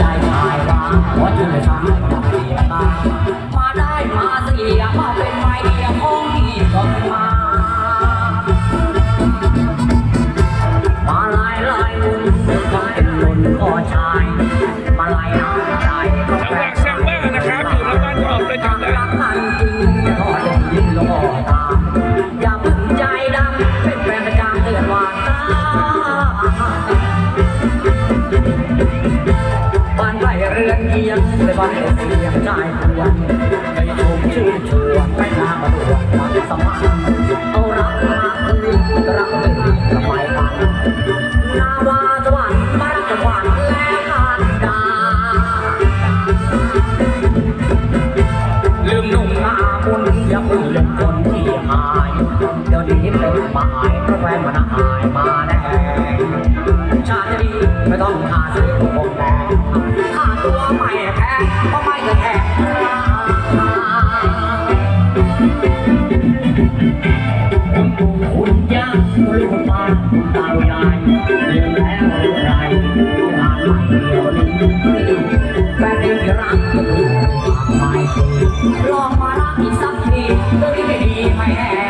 ใจชายว่าหัวใจชายมาเสียตามาได้มาเสียมาเป็นไม้เดียวของที่ก็มา มาลายลายมุนกลายเป็นหล่นคอชาย บ้านไรเรือนเอียงไปบ้านเสียงใจพวนไปชมชื่นชวนไปทางมาดวงมันสมานเอารักมาคืนรักเป็นทำไมกันนาวาสวรรค์มารักจังหวัดและกันดาลืมหนุ่มหน้ามุนอย่าเพิ่งลืมคนที่หายเดี๋ยวนี้เป็นหมายเพราะแฟนมันหายมาแน่ชาตินี้ไม่ต้องหาซื้อคงแน่ค่าตัว ไม่แพงเพราไม่เคยแพงราคาคุณย่าคุณลุงป้าคุณตายายลืมแล้วหรือไรงานใหม่เดียวนี้แฟนเองรักก็คือไม่ลองมารักอีกสักทีเรื่องนี้ไม่ดีไม่แห้